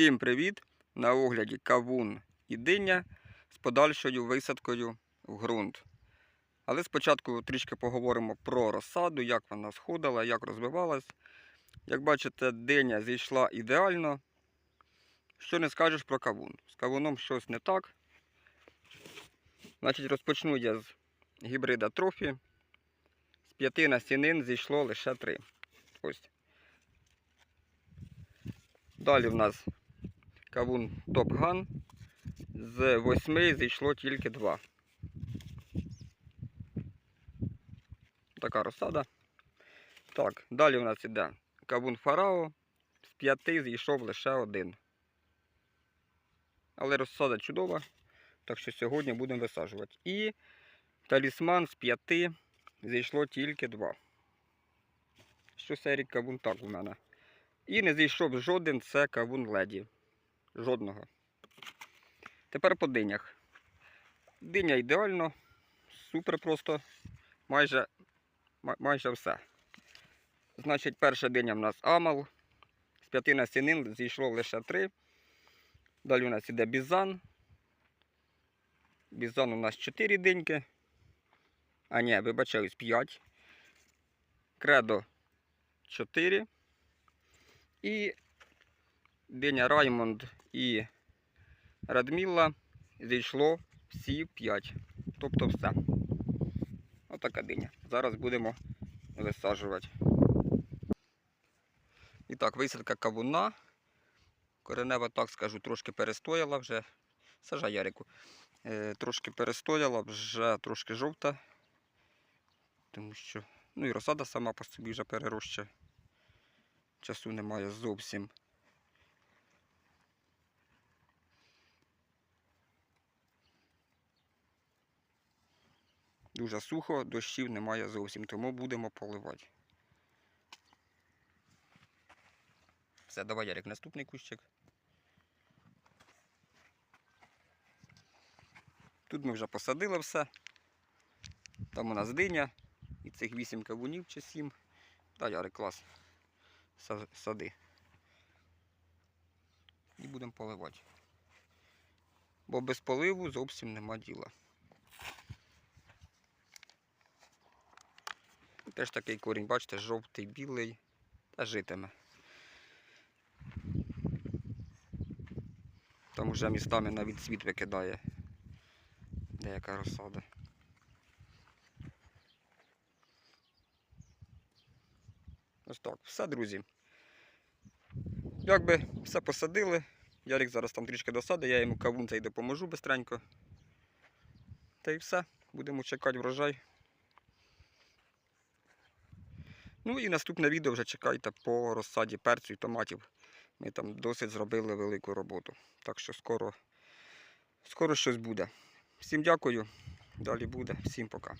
Всім привіт! На огляді кавун і диня з подальшою висадкою в ґрунт. Але спочатку трішки поговоримо про розсаду, як вона сходила, як розвивалась. Як бачите, диня зійшла ідеально. Що не скажеш про кавун? З кавуном щось не так. Значить, розпочну я з гібрида трофі. З п'яти насінин зійшло лише три. Ось. Далі в нас кавун Топган. З восьми зійшло тільки два. Така розсада. Так, далі у нас іде кавун Фарао. З п'яти зійшов лише один. Але розсада чудова. Так що сьогодні будемо висаджувати. І талісман з п'яти зійшло тільки два. Що серій кавун так у мене. І не зійшов жоден, це кавун леді. Жодного. Тепер по динях. Диня ідеально, супер просто, майже, майже все. Значить, перша диня в нас амал. З п'яти насінин зійшло лише три. Далі у нас іде бізан. Бізан у нас 4 диньки. А ні, вибачаюсь, 5. Кредо 4. І диня Раймонд і Радмілла зійшло всі 5. Тобто все. Отака диня. Зараз будемо висаджувати. І так, висадка кавуна. Коренева, так скажу, трошки перестояла вже. Сажай Ярику. Е, трошки перестояла, вже трошки жовта. Тому що, ну і розсада сама по собі вже перероща. Часу немає зовсім. Дуже сухо, дощів немає зовсім, тому будемо поливати. Все, давай, Ярик, наступний кущик. Тут ми вже посадили все. Там у нас диня і цих 8 кавунів чи 7. Та, Ярик, клас. Сади. І будемо поливати. Бо без поливу зовсім нема діла. Теж такий корінь, бачите, жовтий, білий та житиме. Там вже містами навіть світ викидає деяка розсада. Ось так, все, друзі. Якби все посадили. Ярик зараз там трішки досади, я йому кавун цей допоможу бистренько. Та й все. Будемо чекати врожай. Ну і наступне відео вже чекайте по розсаді перцю і томатів. Ми там досить зробили велику роботу. Так що скоро, скоро щось буде. Всім дякую. Далі буде. Всім пока.